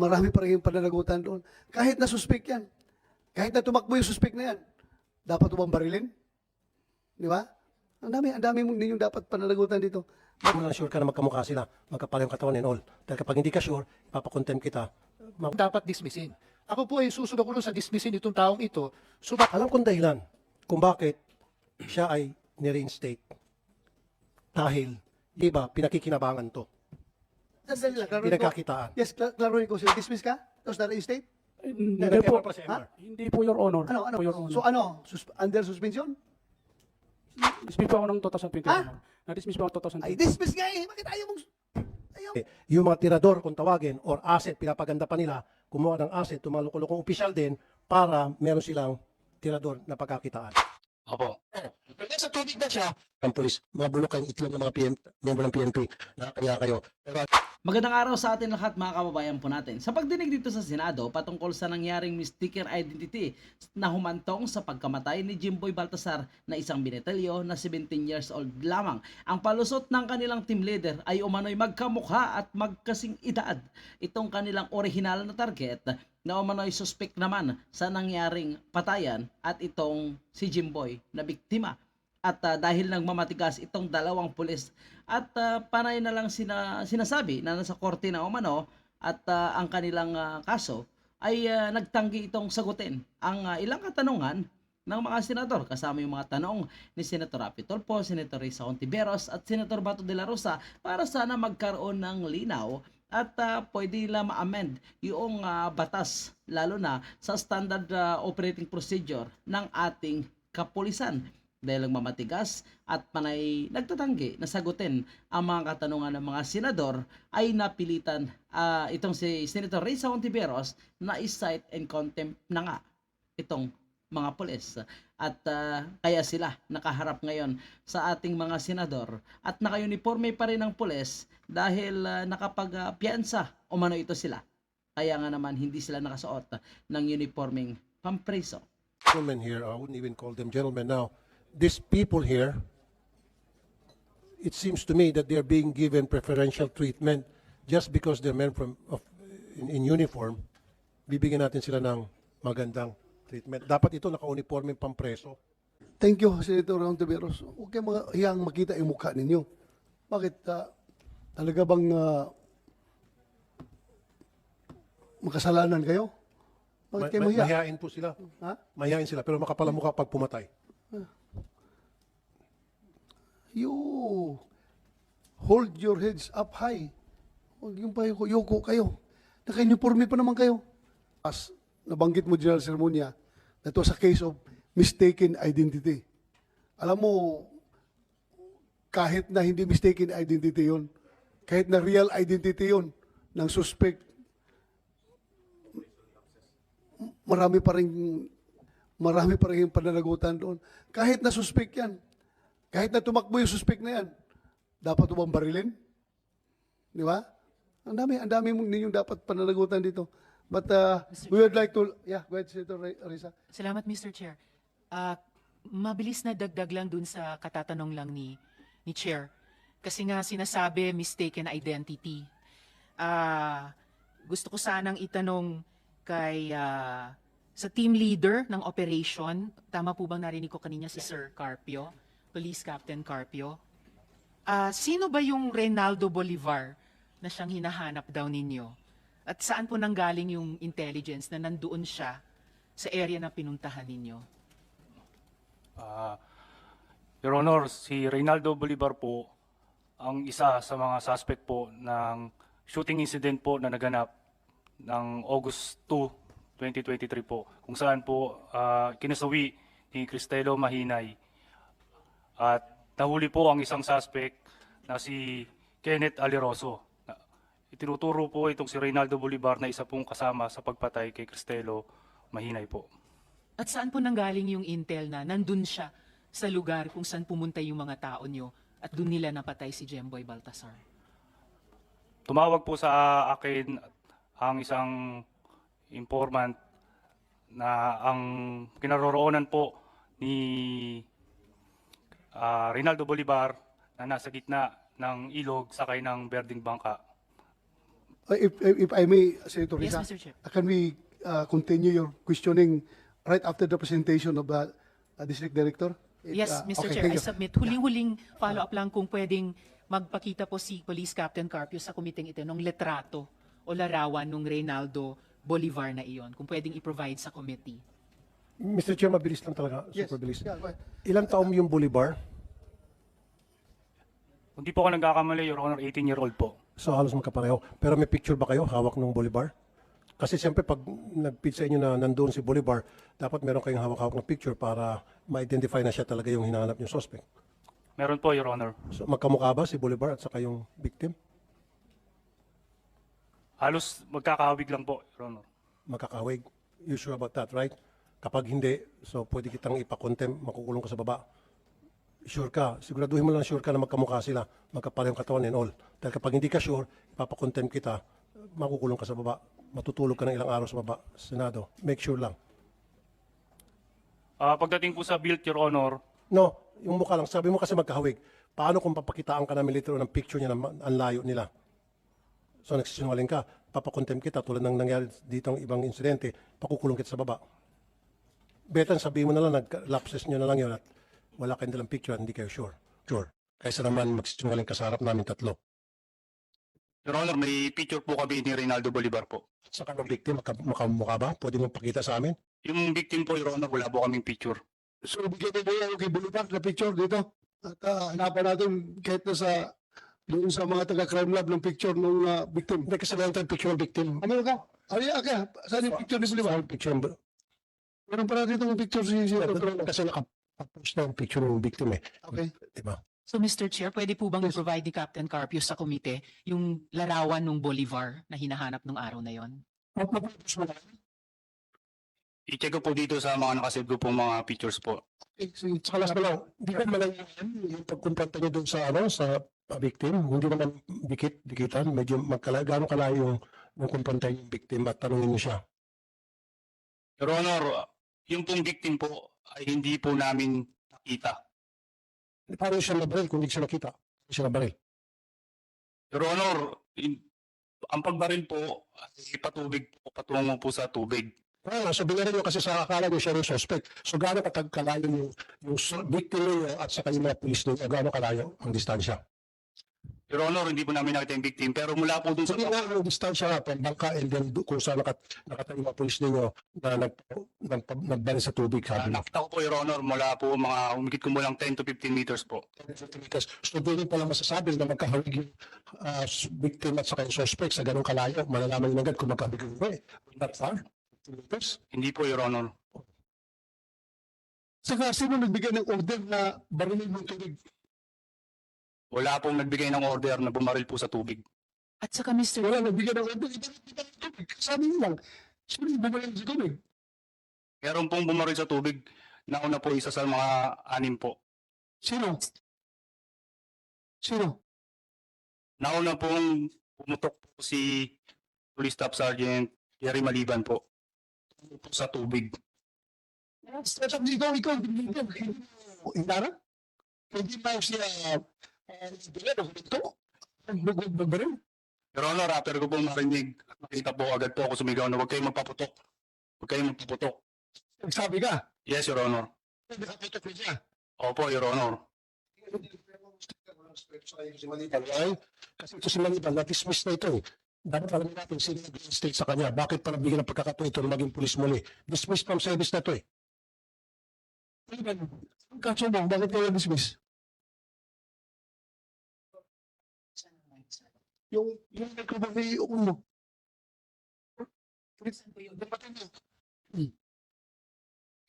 marami pa rin yung pananagutan doon. Kahit na suspect yan. Kahit na tumakbo yung suspect na yan. Dapat ubang barilin? Di ba? Ang dami, ang dami mong ninyong dapat pananagutan dito. Kung na sure ka na magkamukha sila, magkapala yung katawan and all. Dahil kapag hindi ka sure, ipapakontem kita. Ma- dapat dismissin. Ako po ay susunod ko sa dismissin itong taong ito. Subat Alam kong dahilan kung bakit siya ay nireinstate. Dahil, di ba, pinakikinabangan to. Sandali lang, klaruhin ko. Pinagkakitaan. Yes, kla- klaruhin ko. Sir, dismiss ka? Tapos na-reinstate? Hindi Nag-refer po. pa si. Hindi po, Your Honor. Ano, ano? Po, Your Honor. So ano? Sus- under suspension? Dismiss po ako ng 2020, Ha? Your Honor. Na-dismiss po ako ng 2020. Ay, dismiss nga eh. Bakit ayaw mong... Ayaw. Yung mga tirador, kung tawagin, or asset, pinapaganda pa nila, kumuha ng asset, tumalukulukong opisyal din, para meron silang tirador na pagkakitaan. Opo. Pero sa tubig na siya, ang polis, mga bulok kayong itlog ng mga PM, member ng PNP, nakakaya kayo. Pero Magandang araw sa atin lahat mga kababayan po natin. Sa pagdinig dito sa Senado patungkol sa nangyaring mistaken identity na humantong sa pagkamatay ni Jimboy Baltasar na isang binetelyo na 17 years old lamang. Ang palusot ng kanilang team leader ay umano'y magkamukha at magkasing edad. Itong kanilang original na target na umano'y suspect naman sa nangyaring patayan at itong si Jimboy na biktima. At ah, dahil nagmamatigas itong dalawang pulis at ah, panay na lang sina, sinasabi na nasa korte na umano at ah, ang kanilang ah, kaso ay ah, nagtanggi itong sagutin ang ah, ilang katanungan ng mga senador. Kasama yung mga tanong ni Senator Rapi Tulfo, Senator Risa Ontiveros at Senator Bato de la Rosa para sana magkaroon ng linaw at ah, pwede nila ma-amend yung ah, batas lalo na sa standard ah, operating procedure ng ating kapulisan dahil nagmamatigas at panay nagtatanggi na sagutin ang mga katanungan ng mga senador ay napilitan ah, itong si Senator Risa Ontiveros na is-cite and contempt na nga itong mga pulis. At ah, kaya sila nakaharap ngayon sa ating mga senador at naka-uniforme pa rin ang pulis dahil uh, nakapag-piyansa umano ito sila. Kaya nga naman hindi sila nakasuot ng uniforming pampreso gentlemen here, I wouldn't even call them gentlemen now, these people here, it seems to me that they're being given preferential treatment just because they're men from, of, in, in uniform, bibigyan natin sila ng magandang treatment. Dapat ito naka-uniforme pampreso. Thank you, Senator Rontiveros. Huwag kayong mga hiyang makita yung mukha ninyo. Bakit? ah, talaga bang ah, makasalanan kayo? Bakit kayo ma- mahiya? mahihain po sila. Ha? Mahihain sila, pero makapala mukha pag pumatay. You hold your heads up high. Huwag yung pa yuko kayo. Naka-uniforme pa naman kayo. As nabanggit mo, General Sermonia, that was a case of mistaken identity. Alam mo, kahit na hindi mistaken identity yon, kahit na real identity yon ng suspect, marami pa rin marami pa rin pananagutan doon. Kahit na suspect yan, kahit na tumakbo yung suspect na yan, dapat ubang barilin? Di ba? Ang dami, ang dami mong ninyong dapat pananagutan dito. But uh, we would like to, yeah, go ahead, Senator Ri- Risa. Salamat, Mr. Chair. Ah, mabilis na dagdag lang dun sa katatanong lang ni, ni Chair. Kasi nga sinasabi mistaken identity. Ah, gusto ko sanang itanong kay ah, sa team leader ng operation, tama po bang narinig ko kanina si Sir Carpio, Police Captain Carpio? Ah, sino ba yung Reynaldo Bolivar na siyang hinahanap daw ninyo? At saan po nanggaling yung intelligence na nandoon siya sa area na pinuntahan ninyo? Ah, Your Honor, si Reynaldo Bolivar po ang isa sa mga suspect po ng shooting incident po na naganap ng August 2, 2023 po, kung saan po ah, kinasawi ni Cristelo Mahinay. At nahuli po ang isang suspect na si Kenneth Aliroso. Itinuturo po itong si Reynaldo Bolivar na isa pong kasama sa pagpatay kay Cristelo Mahinay po. At saan po nanggaling yung intel na nandun siya sa lugar kung saan pumunta yung mga tao nyo at doon nila napatay si Jemboy Baltasar? tumawag po sa akin ang isang informant na ang kinaroroonan po ni ah, Rinaldo Bolivar na nasa gitna ng ilog sakay ng Berding Bangka. Uh, If, if if I may, Senator Yes, Risa, Mr. Chair. uh, can we uh, continue your questioning right after the presentation of the uh, district director? It, Yes, uh, Mr. okay, Chair, thank I you. submit. Huling-huling follow-up lang kung pwedeng magpakita po si Police Captain Carpio sa kumiting ito ng letrato o larawan ng Reynaldo Bolivar na iyon. Kung pwedeng i-provide sa committee. Mr. Chair, mabilis lang talaga. Yes. Super bilis. Yeah, go ahead. Ilang taon yung Bolivar? Kung di po ako nagkakamali, Your Honor, 18-year-old po. So halos magkapareho. Pero may picture ba kayo hawak ng Bolivar? Kasi siyempre pag nag-pitch sa inyo na nandoon si Bolivar, dapat meron kayong hawak-hawak na picture para ma-identify na siya talaga yung hinahanap yung suspect. Meron po, Your Honor. So magkamukha ba si Bolivar at saka yung victim? Halos magkakahawig lang po, Your Honor. Magkakawig. You sure about that, right? Kapag hindi, so pwede kitang ipakontem, makukulong ka sa baba. Sure ka. Siguraduhin mo lang sure ka na magkamukha sila, magkaparehong katawan and all. Dahil kapag hindi ka sure, ipapakontem kita, makukulong ka sa baba. Matutulog ka ng ilang araw sa baba, Senado. Make sure lang. Ah, pagdating po sa build, Your Honor, No, yung mukha lang. Sabi mo kasi magkahawig. Paano kung papakitaan ka namin litro ng picture niya na ma- ang layo nila? So nagsisinungaling ka, papakontem kita tulad ng nangyari dito ang ibang insidente, pakukulong kita sa baba. Betan, sabihin mo na lang, nag-lapses nyo na lang yun at wala kayong dalang picture at hindi kayo sure. Sure. Kaysa naman magsisinungaling ka sa harap namin tatlo. Your Honor, may picture po kami ni Reynaldo Bolivar po. Sa kanong victim, maka- makamukha ba? Pwede mo pakita sa amin? Yung victim po, Your Honor, wala po kaming picture. So, bigyan mo ba yung kay Bolivar na picture dito? At uh, hanapan natin kahit na sa doon sa mga taga-crime lab ng picture ng uh, victim. Hindi kasi meron tayong picture ng victim. Ano ka? Ay, okay. Saan yung picture ni Bolivar? Saan picture ng... Meron pala dito ng picture si si Kasi nakapost na yung picture ng victim eh. Okay. Diba? So Mr. Chair, pwede po bang i-provide ni Captain Carpio sa komite yung larawan ng Bolivar na hinahanap nung araw na yon? I-check ko po dito sa mga nakasave ko po mga pictures po. Eh, sige, Saka last na lang, di ba malayan yung pagkumpanta niyo doon sa ano sa uh, victim, hindi naman dikit, dikitan, medyo magkalayo, gaano kalayo yung, yung kumpanta yung victim at tanungin niyo siya. Your Honor, yung pong victim po ay hindi po namin nakita. Paano siya nabaril kung hindi siya nakita? Paano siya nabaril? Your Honor, in- ang pagbaril po ay patubig po, patungo po sa tubig. Well, so binarin niyo kasi sa akala niyo siya yung suspect. So gaano katag kalayo yung, yung victim niyo at saka yung mga police niyo, gaano kalayo ang distansya? Your Honor, hindi po namin nakita yung victim. Pero mula po dun sa... Sabi nga ang distansya nga, from bangka and then do- kung saan nakat, nakatayo mga police niyo na nag, nag, nagbaril sa tubig, Ah, sabi niyo. nakita ko po, Your Honor, mula po mga umikit ko lang 10 to 15 meters po. meters. So doon pala masasabi na magkahawig yung uh, victim at saka yung suspect sa ganong kalayo. Malalaman nyo agad kung magkahawig yung eh. That far? 15 meters? Hindi po, Your Honor. Saka sino nagbigay ng order na barilin ng tubig? Wala pong nagbigay ng order na bumaril po sa tubig. At saka Mr. Wala nagbigay ng order. Sabi niyo lang. Sino yung bumalin sa tubig? Meron pong bumaril sa tubig. Nauna po isa sa mga anim po. Sino? Sino? Nauna pong pumutok po si Police Staff Sergeant Jerry Maliban po. Po sa tubig. Sabi ikaw, ikaw, Indara? Hindi ba siya bilad o ito? Magbaril? Your Honor, after ko pong marinig, nakita po agad po ako sumigaw na huwag kayong magpaputok. Huwag kayong magpaputok. Nagsabi ka? Yes, Your Honor. Nakaputok na siya. Opo, Your Honor. Kasi ito si Maniban, na-dismiss na ito eh. Dapat alam natin sino nag state sa kanya. Bakit para bigyan ng pagkakataon ito na maging pulis muli? Dismiss from service na ito eh. Kaso mo, bakit kayo dismiss? Yung, yung nagkabagi yung mo.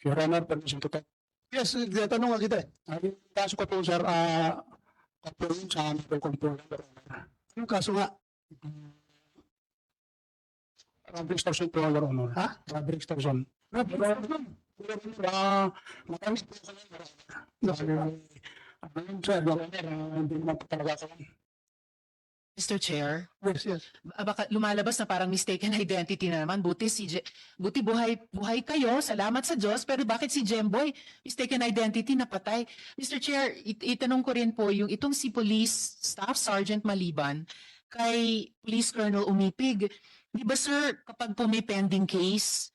Your Honor, permission to talk. Yes, tinatanong nga kita eh. Ang kaso ko po, sir, ah, uh, sa amin po controller. Yung kaso nga, Robbery extortion po, Your Honor. Ha? Robbery extortion. Ah, marami po kami. Ano yun, sir, Your Honor, ah, hindi naman po talaga ako. Mr. Chair, yes, yes. ah, baka lumalabas na parang mistaken identity na naman. Buti si Je- buti buhay buhay kayo. Salamat sa Diyos. Pero bakit si Jemboy mistaken identity na patay? Mr. Chair, it- itanong ko rin po yung itong si Police Staff Sergeant Maliban kay Police Colonel Umipig, di ba sir, kapag po may pending case,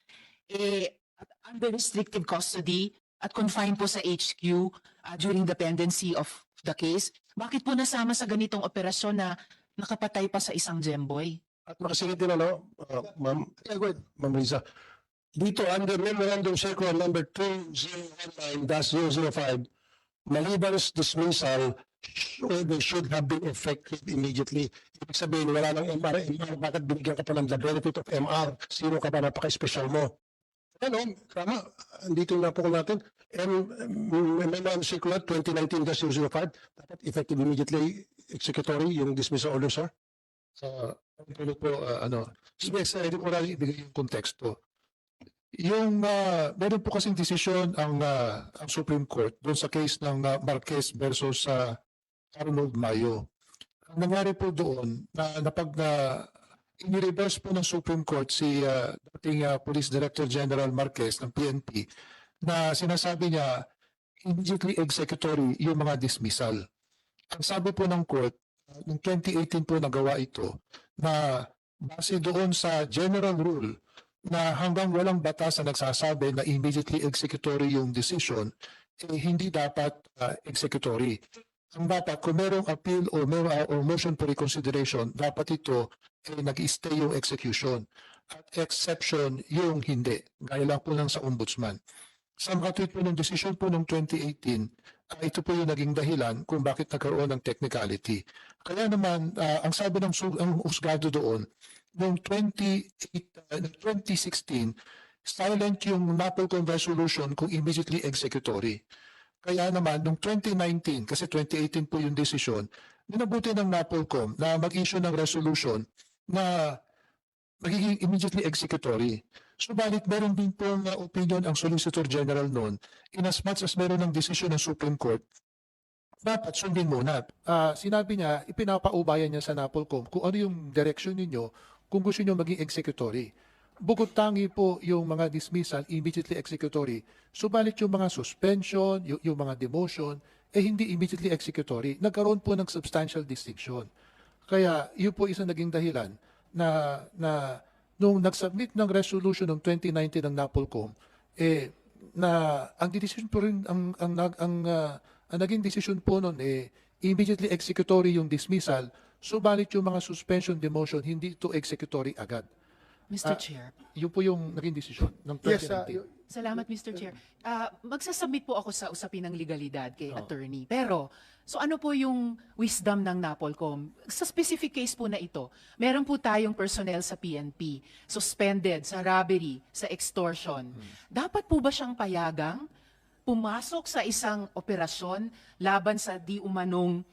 eh, at under restricted custody at confined po sa HQ uh, during the pendency of the case, bakit po nasama sa ganitong operasyon na nakapatay pa sa isang Gemboy? At makasingit din ano, uh, ma'am, eh, go ahead, ma'am Riza. Dito under memorandum circular number 2019-005, Maliban's dismissal should, should have been effective immediately. Ibig sabihin, wala nang MR, MR, bakit binigyan ka pa ng the benefit of MR? Sino ka pa napaka-special mo? Ano, tama, andito na po natin. M, memorandum circular 2019-005, dapat effective immediately executory yung dismissal order, sir? Uh, ano po, uh, ano, yes, uh, hindi ko na ibigay yung konteksto. Yung, uh, meron po kasing desisyon ang, uh, ang Supreme Court doon sa case ng uh, Marquez versus uh, Arnold Mayo. Ang nangyari po doon, na napag na in-reverse po ng Supreme Court si uh, dating uh, Police Director General Marquez ng PNP na sinasabi niya immediately executory yung mga dismissal. Ang sabi po ng court, uh, noong 2018 po nagawa ito, na base doon sa general rule na hanggang walang batas na nagsasabi na immediately executory yung decision, eh, hindi dapat uh, executory. Ang dapat, kung merong appeal o, mer- uh, or motion for reconsideration, dapat ito eh, nag-stay yung execution. At exception yung hindi. Gaya lang po lang sa ombudsman. Sa tweet po ng decision po ng 2018, ah, ito po yung naging dahilan kung bakit nagkaroon ng technicality. Kaya naman, ah, ang sabi ng ang husgado doon, noong 28, ah, noong 2016, silent yung NAPOLCOM resolution kung immediately executory. Kaya naman, noong 2019, kasi 2018 po yung decision, minabuti ng NAPOLCOM na mag-issue ng resolution na magiging immediately executory. Subalit meron din pong uh, opinion ang Solicitor General noon in as much meron ng desisyon ng Supreme Court dapat sundin muna. Ah, sinabi niya, ipinapaubayan niya sa NAPOLCOM kung ano yung direction ninyo kung gusto niyo maging executory. Bukod tangi po yung mga dismissal, immediately executory. Subalit yung mga suspension, yung, yung mga demotion, eh hindi immediately executory. Nagkaroon po ng substantial distinction. Kaya yun po isang naging dahilan na, na nung nag-submit ng resolution ng 2019 ng NAPOLCOM, eh, na ang decision po rin, ang, ang, ang, ang, ah, ang naging decision po nun, eh, immediately executory yung dismissal, subalit yung mga suspension, demotion, hindi ito executory agad. Mr. Ah, Chair. Yun po yung naging decision ng 2019. Yes, uh, y- Salamat, Mr. Chair. Ah, magsasubmit po ako sa usapin ng legalidad kay attorney. Pero, so ano po yung wisdom ng NAPOLCOM? Sa specific case po na ito, meron po tayong personnel sa PNP, suspended sa robbery, sa extortion. Dapat po ba siyang payagang pumasok sa isang operasyon laban sa di umanong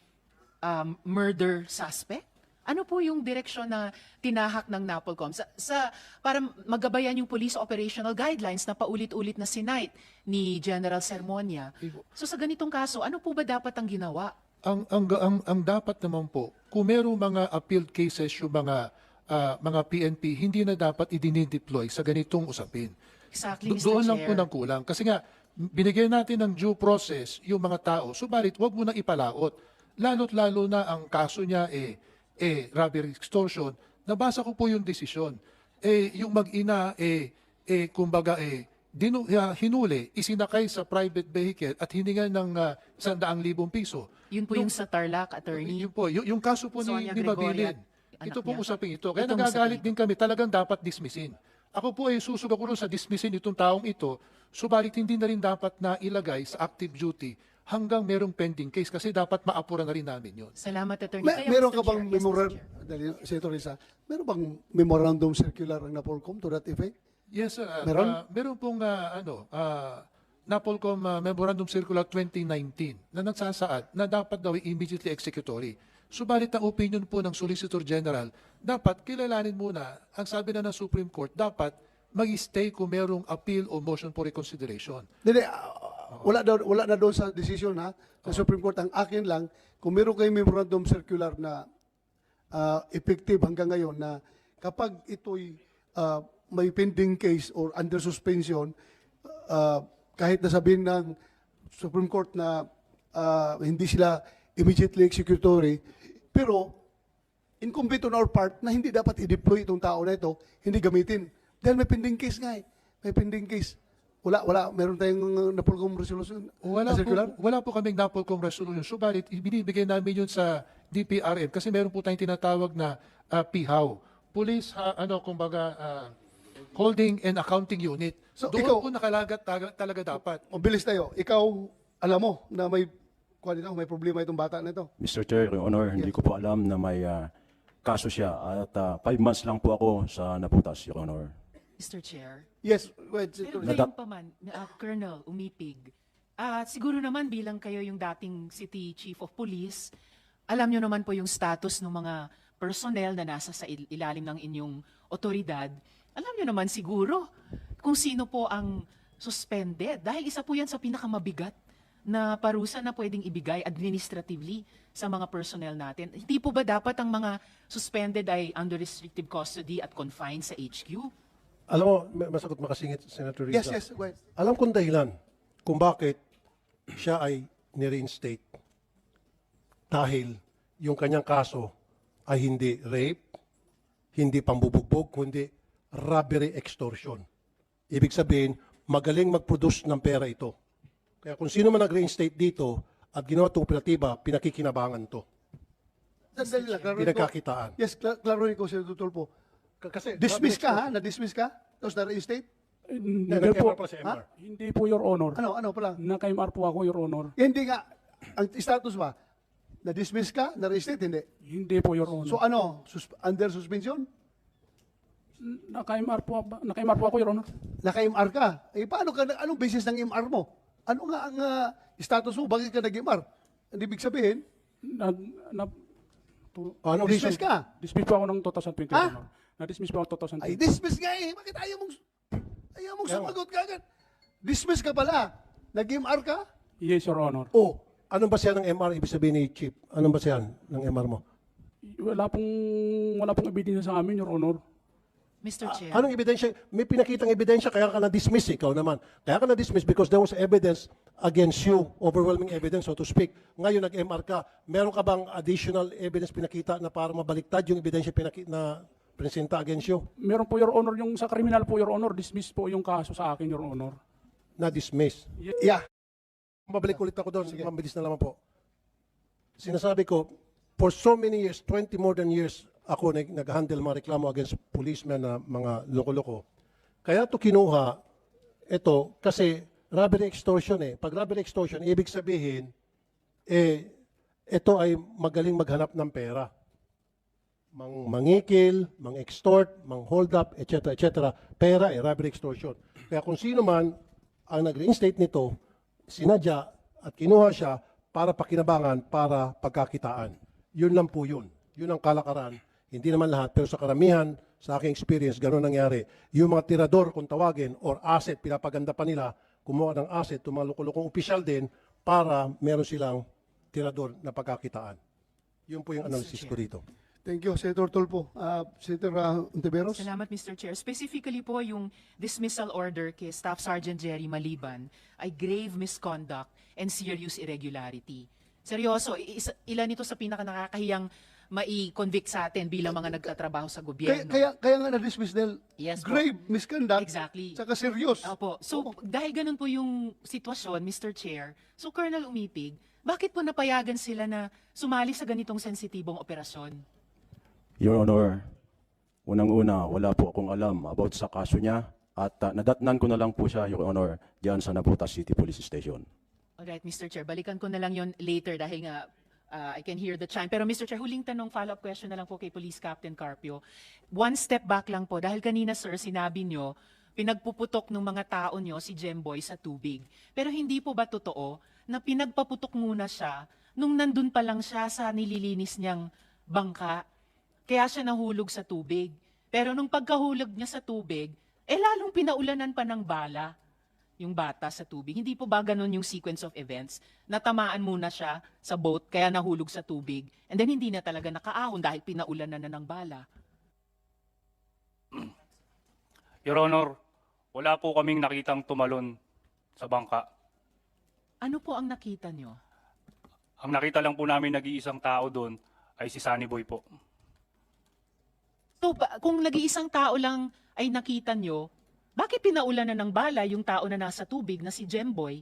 um, murder suspect? Ano po yung direksyon na tinahak ng NAPOLCOM sa, sa para magabayan yung police operational guidelines na paulit-ulit na sinight ni General Sermonia. So sa ganitong kaso, ano po ba dapat ang ginawa? ang ang ang, ang dapat naman po, kung merong mga appeal cases yung mga ah, mga PNP, hindi na dapat idinideploy sa ganitong usapin. Exactly, Do- Mr. doon lang Chair. po nang kulang. Kasi nga, binigyan natin ng due process yung mga tao. Subalit, wag mo nang ipalaot. Lalo't lalo na ang kaso niya eh, eh robbery extortion. Nabasa ko po yung desisyon. Eh, yung mag-ina eh, eh kumbaga eh, dinu, ah, hinuli, isinakay sa private vehicle at hiningan ng uh, libong piso. Yun po yung sa Tarlac, attorney. Yun po, yung, yung kaso po ni, Sonia ni Gregoria, Mabilin. Ito niya. usapin ito. Kaya nagagalit din kami, talagang dapat dismissin. Ako po ay susuga ko rin sa dismissin itong taong ito, subalit hindi na rin dapat na ilagay sa active duty hanggang merong pending case kasi dapat maapura na rin namin yun. Salamat, attorney. Me- Kaya, meron Mr. ka bang Chair, yes, Mr. memorandum, Chair. dali, Senator Risa, meron bang memorandum circular ang Napolcom to that effect? Yes, sir. Ah, Meron? ah, meron pong ah, ano, ah, Napolcom ah, Memorandum Circular 2019 na nagsasaad na dapat daw ay immediately executory. Subalit ang opinion po ng Solicitor General, dapat kilalanin muna, ang sabi na ng Supreme Court, dapat mag-stay kung merong appeal o motion for reconsideration. Hindi, ah, wala, daw, wala na doon sa decision ha, sa Supreme Court. Ang akin lang, kung meron kayong memorandum circular na ah, effective hanggang ngayon na kapag ito'y ah, may pending case or under suspension, ah, kahit na sabihin ng Supreme Court na ah, hindi sila immediately executory, pero incumbent on our part na hindi dapat i-deploy itong tao na ito, hindi gamitin. Dahil may pending case nga eh. May pending case. Wala, wala. Meron tayong uh, napulgong resolution. Wala na po, circular. wala po kaming napolcom resolution. Subalit, ibinibigay namin yun sa DPRM kasi meron po tayong tinatawag na ah, PHAW. Police, ha, ano, kumbaga, ah, Holding and Accounting Unit. So, Doon ikaw- po nakalagat taga- talaga dapat. O bilis tayo. Ikaw, alam mo na may, kuha nito, may problema itong bata na ito. Mr. Chair, Your Honor, hindi ko po alam na may ah, kaso siya at ah, five months lang po ako sa naputas, Your Honor. Mr. Chair. Yes, wait. Pero Senator. gayon pa man, ah, Colonel, umipig. Ah, siguro naman bilang kayo yung dating City Chief of Police, alam nyo naman po yung status ng mga personnel na nasa sa il- ilalim ng inyong otoridad. Alam nyo naman siguro kung sino po ang suspended. Dahil isa po yan sa pinakamabigat na parusa na pwedeng ibigay administratively sa mga personnel natin. Hindi po ba dapat ang mga suspended ay under restrictive custody at confined sa HQ? Alam mo, ma- masagot makasingit, Senator Rizal. Yes, yes, wait. Alam kong dahilan kung bakit siya ay nireinstate. Dahil yung kanyang kaso ay hindi rape, hindi pambubugbog, kundi robbery extortion. Ibig sabihin, magaling mag-produce ng pera ito. Kaya kung sino man nag-reinstate dito at ginawa itong operatiba, pinakikinabangan to. Sandali lang. klaruhin ko. Pinagkakitaan. Yes, kla- klaruhin ko, Senator Tulfo. Kasi, Dismiss ka ha? Na-dismiss ka? Tapos na-reinstate? Eh, Hindi Nag-MR po. pala sa MR. Hindi po, Your Honor. Ano, ano pala? Naka-MR po ako, Your Honor. Hindi nga. Ang status ba? Na-dismiss ka? Na-reinstate? Hindi. Hindi po, Your Honor. So ano? Sus- under suspension? Naka-MR po, naka-MR po ako, Your Honor. Naka-MR ka. Eh, paano ka? Anong basis ng MR mo? Ano nga ang ah, status mo? Bakit ka nag-MR? Ang ibig sabihin, Na, na, to, Ano dismiss ka. dismiss po ako ng 2020, Ha? Your Honor. Na-dismiss po ako ng 2020. Ay, dismiss nga eh. Bakit ayaw mong, ayaw mong sumagot ka agad? Dismiss ka pala. Nag-MR ka? Yes, Your Honor. Oh, anong ba siya ng MR? Ibig sabihin ni Chief. Anong ba siya ng MR mo? Wala pong, wala pong ebidensya sa amin, Your Honor. Mr. Chair. Anong ebidensya? May pinakitang ebidensya kaya ka na-dismiss ikaw naman. Kaya ka na-dismiss because there was evidence against you, overwhelming evidence so to speak. Ngayon nag-MR ka, meron ka bang additional evidence pinakita na para mabaliktad yung ebidensya pinaki- na presenta against you? Meron po, Your Honor, yung sa criminal po, Your Honor, dismiss po yung kaso sa akin, Your Honor. Na-dismiss. Yeah. Mabalik ulit ako doon, mabilis na lamang po. Sinasabi ko, for so many years, 20 more than years, ako nag- nag-handle mga reklamo against policemen na mga loko-loko. Kaya to kinuha, ito, kasi robbery extortion eh. Pag robbery extortion, ibig sabihin, eh, ito ay magaling maghanap ng pera. Mang mangikil, mang extort, mang hold up, etc. etc. Pera eh, robbery extortion. Kaya kung sino man ang nag-reinstate nito, sinadya at kinuha siya para pakinabangan, para pagkakitaan. Yun lang po yun. Yun ang kalakaran. Hindi naman lahat, pero sa karamihan, sa aking experience, gano'n nangyari. Yung mga tirador, kung tawagin, or asset, pinapaganda pa nila, kumuha ng asset, yung mga lukulukong opisyal din, para meron silang tirador na pagkakitaan. Yun po yung analysis ko dito. Thank you, Senator Tulfo. Uh, Senator uh, Ontiveros? Salamat, Mr. Chair. Specifically po, yung dismissal order kay Staff Sergeant Jerry Maliban ay grave misconduct and serious irregularity. Seryoso, isa, ilan ito sa pinaka nakakahiyang mai-convict sa atin bilang mga nagtatrabaho sa Kaya, gobyerno. kaya, kaya nga na-dismiss dahil Yes po. grave misconduct Exactly. saka serious. Opo. So, dahil ganun po yung sitwasyon, Mr. Chair, so Colonel Umipig, bakit po napayagan sila na sumali sa ganitong sensitibong operasyon? Your Honor, unang-una, wala po akong alam about sa kaso niya at ah, nadatnan ko na lang po siya, Your Honor, diyan sa Naputas City Police Station. Alright, Mr. Chair, balikan ko na lang yon later dahil nga uh, I can hear the chime. Pero Mr. Chair, huling tanong, follow-up question na lang po kay Police Captain Carpio. One step back lang po, dahil kanina sir, sinabi nyo, pinagpuputok ng mga tao nyo si Gemboy sa tubig. Pero hindi po ba totoo na pinagpaputok muna siya nung nandun pa lang siya sa nililinis niyang bangka? Kaya siya nahulog sa tubig. Pero nung pagkahulog niya sa tubig, eh lalong pinaulanan pa ng bala yung bata sa tubig. Hindi po ba ganun yung sequence of events? Natamaan muna siya sa boat, kaya nahulog sa tubig, and then hindi na talaga nakaahon dahil pinaulanan na ng bala. Your Honor, wala po kaming nakitang tumalon sa bangka. Ano po ang nakita nyo? Ang nakita lang po namin nag-iisang tao doon ay si Sunny Boy po. So, ba- kung nag-iisang tao lang ay nakita nyo, bakit pinaulan na ng bala yung tao na nasa tubig na si Jemboy?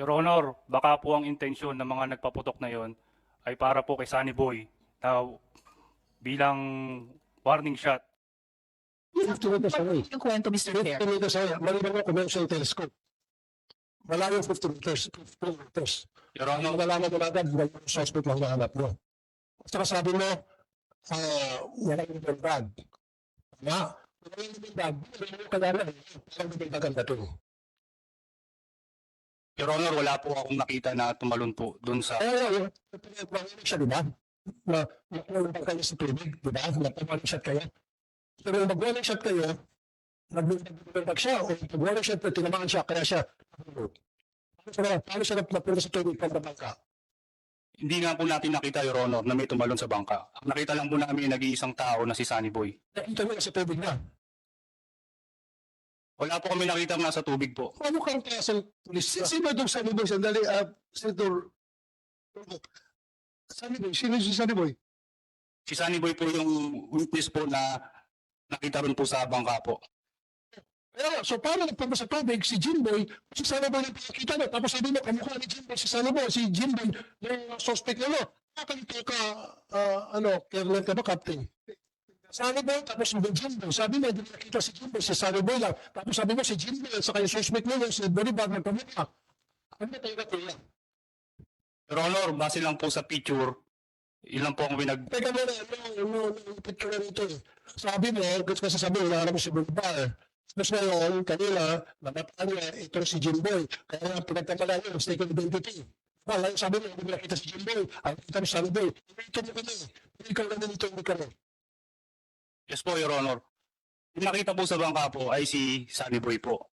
Your Honor, baka po ang intensyon ng mga nagpaputok na yon ay para po kay Sunny Boy na bilang warning shot 50 meters away. Yung kwento, Mr. 50 Chair. meters away. Maliban ako commercial telescope. Malayo 50 meters. 50 meters. Your Ang Honor, nalaman mo agad, wala yung suspect lang nahanap mo. At saka sabi mo, ah, wala yung bag. Tama? Wala yung bag. Wala yung kalaman. Wala yung bag ang dating. Your Honor, wala po akong nakita na tumalon po doon sa Kaya yun, pinagpapalala siya, di ba? Na bag kayo sa tubig, di ba? Napapalala shot kayo. Pero yung mag-warning shot kayo, nag-bag siya, o pag-warning shot, tinamaan siya, kaya siya. Paano siya, siya napunta sa tubig pag ka? Hindi nga po natin nakita, Your Honor, na may tumalon sa bangka. Ang nakita lang po namin nag-iisang tao na si Sunny Boy. Nakita mo na sa tubig na. Wala po kami nakita nasa tubig po. Ano kang klaseng pulis? Si- Sino itong Sunny Boy? Sandali, ah, Senator. Sunny Boy, sino si Sunny Boy? Si Sunny Boy po yung witness po na nakita rin po sa bangka po. Kaya, so paano nagpunta sa tubig si Jimboy, si Sanoboy na pinakita mo, tapos sabi mo, kamukha ni Jimboy, si Sanoboy, si Jimboy, yung suspect na mo. Kakalito ka, ah, ano, Colonel ka ba, Captain? Sanoboy, tapos si Jimboy. Sabi mo, hindi nakita si Jimboy, si Sanoboy lang. Tapos sabi mo, si Jimboy, saka yung suspect mo, yung si Bolívar, nagpamukha. Ano tayo ka Your Honor, base lang po sa picture, ilan po ang pinag... Teka muna, ano, ano, ano, picture na rito eh. Sabi mo, gusto ko sasabihin, wala naman si Bolívar. Tapos ngayon, kanina, niya, ito si Jimboy. Kaya nga, pinagkamala niya, mistaken identity. Wala, sabi mo, hindi mo nakita si Jimboy. Ang kita Sunnyboy. Ito mo kami. Ikaw na nito, hindi kami. Yes po, Your Honor. Yung nakita po sa bangka po ay si Sunny Boy po.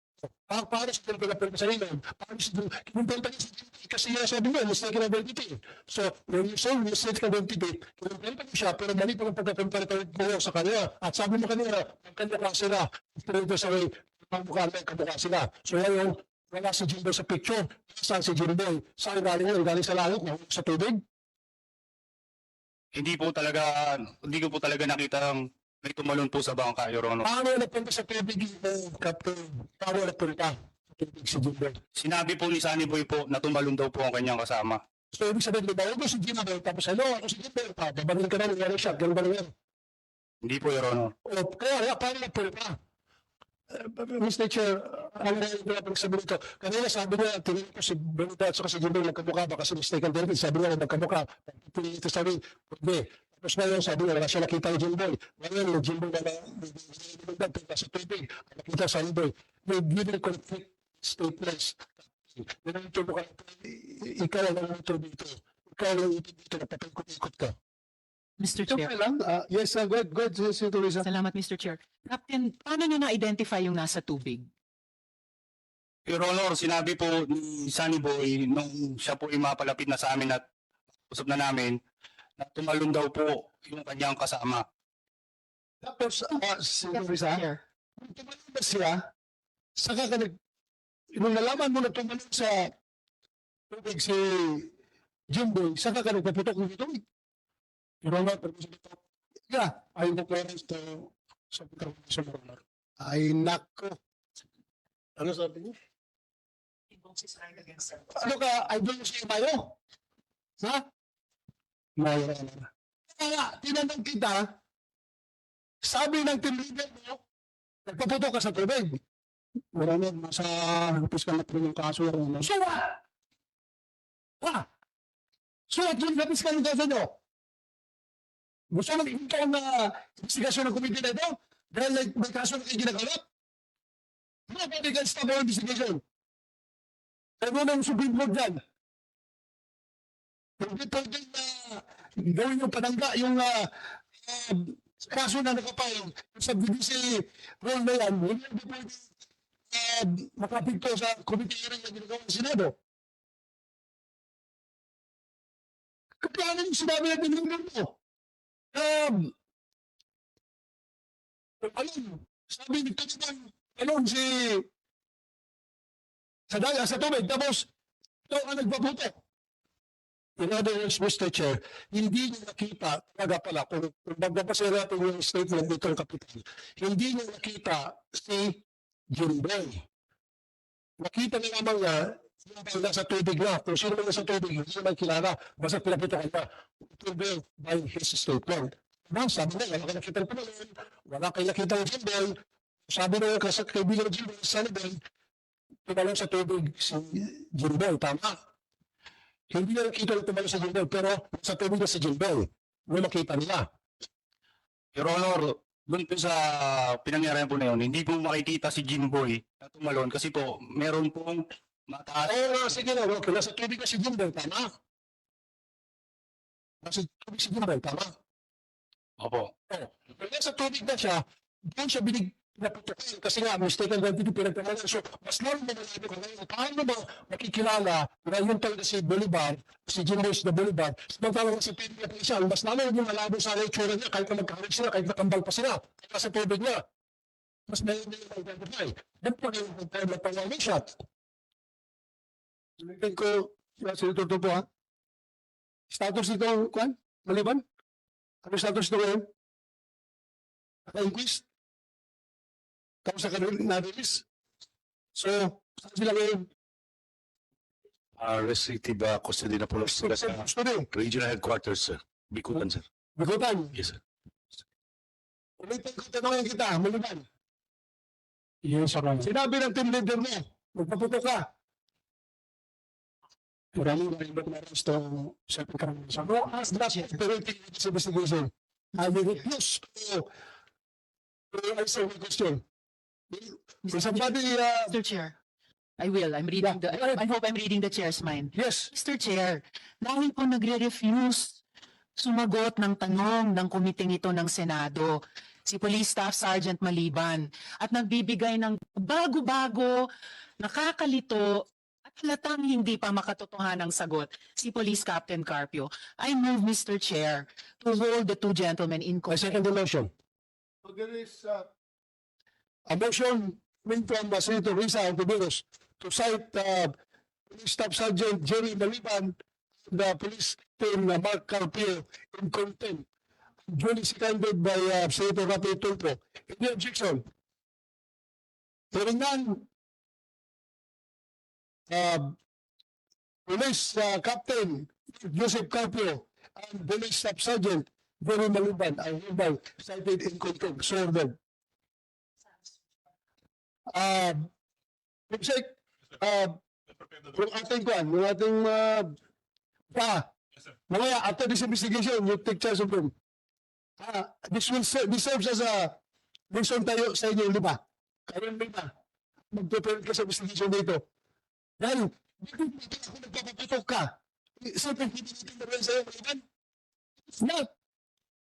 Pa paano si Jimboy na pwede sa? Paano si Jimboy? Kinumpenta niya si Jimboy kasi nga sabi mo, mistaken identity. So, when you say mistaken identity, kinumpenta niya siya, pero mali pa ang pagkakumpenta mo sa kanya. At sabi mo kanina, ang kanya klase na, pero sa way, ang mukha na, kamukha sila. So, ngayon, wala si Jimboy sa picture. Saan si Jimboy? Saan galing yun? Galing sa langit? Sa tubig? Hindi po talaga, hindi ko po talaga nakita ang may tumalon po sa bangka, Your Honor. Paano napunta sa tubig yung Captain? Paano napunta sa tubig si Jimboy? Sinabi po ni Sunny Boy po na tumalon daw po ang kanyang kasama. So, ibig sabihin, lumayo mo si Jimboy, tapos ano, ako si Jimboy, ah, babarin ka na, nangyari siya, ganun ba nangyari? Hindi po, Your Honor. O, kaya, kaya paano napunta? Uh, Mr. Chair, ano na yung pinapagsabi nito? Kanina sabi niya, tingin ko si Benita at saka si Jimboy nagkamukha ba kasi mistaken David, sabi niya nagkamukha. Tingin ito sabi, hindi. Tapos ngayon sabi niya, siya nakita ni Jimboy. Ngayon, yung Jimboy na nagpunta sa tubig, nakita sa Jimboy. May given conflict statements. Nanito mo ka, ikaw ang nanito dito. Ikaw ang nanito dito, napapagkot-ikot ka. Mr. Chair. Okay lang. Ah, yes, uh, go ahead, go ahead, Senator Risa. Salamat, Mr. Chair. Captain, paano nyo na-identify yung nasa tubig? Your Honor, sinabi po ni Sunny Boy nung siya po ay mapalapit na sa amin at usap na namin na tumalon daw po yung kanyang kasama. Tapos, uh, Senator Risa, Chair. tumalon ba siya? Saka ka nag... Nung nalaman mo na tumalon sa tubig si Jimboy, saka ka nagpaputok ng tubig. Your Honor, pero sa dito, Yeah. I will clearance to sa Your Ay, nako. Ano sabi niya? Ano ka, idol mo si Ibayo? Ha? Your Honor. Kaya, tinanong kita, sabi ng team leader mo, nagpaputok ka sa tubig. Your Honor, nasa hapis ka na po yung kaso, Honor. So what? Ha? So what yung napis ka ng kaso nyo? Gusto mo ikaw na investigasyon ng komite na ito? Dahil may, may kaso na kayo ginagawa? Ano ba may stop our investigation? Kaya mo ng Supreme Court dyan. Hindi pwede na gawin yung panangga, yung uh, uh, kaso na nakapayang sa BBC role na yan, hindi pwede uh, makapigto sa komite hearing na ginagawa ng Senado. Kaya yung sinabi na binigyan mo. Um, ano, sabi ni Tatinan, ano si sa sa tubig, tapos ito ang nagpaputok. In other words, Mr. Chair, hindi niya nakita, talaga pala, kung, kung magbabasahin natin yung statement nitong kapitan, hindi niya nakita si Jimboy. Nakita niya lamang niya, bang nasa tubig na, kung sino man nasa tubig, hindi naman kilala, basta pinaputokan na, tubig by his statement. Now, sabi niya, wala kayo nakita ng panahon, wala kayo nakita ng Jimboy, sabi yung kasat kaibigan ng Jimboy, Sullivan, tumalong sa tubig si Jimboy, tama. Hindi na nakita ng tumalong sa Jimboy, pero sa tubig na si Jimboy, may makita nila. Your Honor, doon po sa pinangyarihan po na yun, hindi po makikita si Jimboy na tumalon kasi po meron pong mataas. Oo nga, sige na, okay, nasa tubig na si Jimboy, tama. Nasa tubig si Jimboy, tama. Opo. Pag nasa tubig na siya, doon siya binig naputukan kasi nga mistaken identity pinagkamalan. So, mas lalo na malabo ko ngayon, paano ba makikilala na yung talaga si Bolivar, si Jimboy the Bolivar, samantalang si Pedro na siya, mas lalo yung malabo sa itsura niya, kahit na magkakaroon sila, kahit nakambal pa sila, kahit nasa tubig niya. Mas na yung identify. Then pa rin yung na pang shot. Ulitin ko, uh, Senator Topo ha? Status nito, Kwan? Maliban? Ano status nito ngayon? Naka-inquest? Tapos sa kanil na-release? So, saan sila ngayon? Uh, restrictive uh, custody na po sila sa rin. regional headquarters, sir. Bikutan, sir. Bikutan. Yes, sir. Ulitin ko tanongin kita, maliban. Yes, Honor. Sinabi ng team leader mo, magpaputo ka. Maraming maraming ba't meron ito sa pagkaroon sa no as that operating investigation. I will refuse to to answer the question. If somebody, uh, Mr. Chair, I will. I'm reading the, I hope I'm reading the chair's mind. yes, Mr. Chair, dahil po nagre-refuse sumagot ng tanong ng komiting ito ng Senado, si Police Staff Sergeant Maliban, at nagbibigay ng bago-bago, nakakalito, at halatang hindi pa makatotohanang sagot, si Police Captain Carpio. I move, Mr. Chair, to hold the two gentlemen in I second the motion. So there is, uh, A motion coming from uh, Senator Risa Antiveros to cite uh, Police Staff Sergeant Jerry Maliban the police team uh, Mark Carpio in contempt. Duly seconded by uh, Senator Rapi Tulfo. Any objection? Hearing none. Uh, Police uh, Captain Joseph Carpio and Police Staff Sergeant Jerry Maliban are hereby cited in contempt. So ordered. Um, Pipsek, uh, yung ating kuan, yung ating uh, pa, mamaya after this investigation, you take charge of them. Ah, this will serve, this serves as a lesson tayo sa inyo, di ba? Kayo lima, mag-prepare ka sa investigation dito. Dahil, dito dito ako nagpapaputok ka. Siyempre, hindi dito na rin sa'yo, maliban. It's not.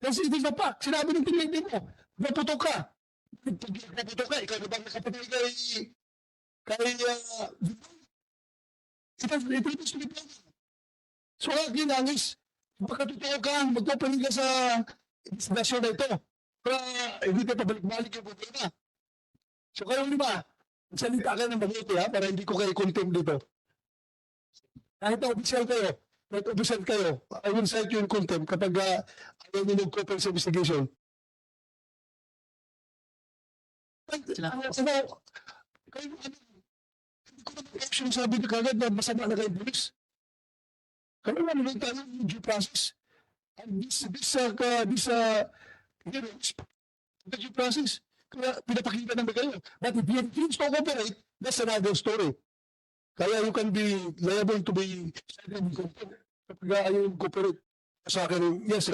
It is the fact. Sinabi ng tinignan mo, naputok ka. Nagpaputok ka, ikaw na ba nakapatay kay, kay, uh, ito, ito, ito, ito, So, ang ginangis, magkatotoo ka, magpapanig ka sa investigasyon na ito. Para hindi ka pabalik-balik yung problema. So, kayo lima, salita ka ng mabuti ha, para hindi ko kayo contempt dito. Kahit na official kayo, kahit official kayo, I will cite you in contempt kapag uh, ayaw nyo nag-cooperate sa investigation. Ano, ano, kayo, ano, hindi ko naman action sabi na kagad na masama na kayo police. Kami naman nung tanong yung due process. And this, this, uh, this, uh, hearings, the due process, kaya pinapakita naman kayo. But if you refuse to cooperate, that's another story. Kaya you can be liable to be cited kapag ayaw yung cooperate. Sa akin, yes,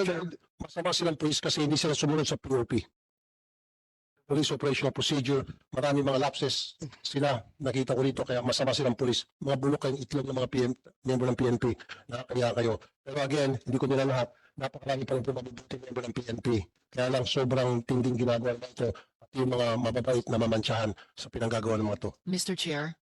masama silang police kasi hindi sila sumunod sa POP. Police Operational Procedure, marami mga lapses sila, nakita ko rito, kaya masama silang police. Mga bulok kayong itlog ng mga PM, member ng PNP, nakakaya kayo. Pero again, hindi ko nila lahat, napakarami pa rin po mabubuting member ng PNP. Kaya lang sobrang tinding ginagawa nila ito at yung mga mababait na mamantsahan sa pinanggagawa ng mga to. Mr. Chair,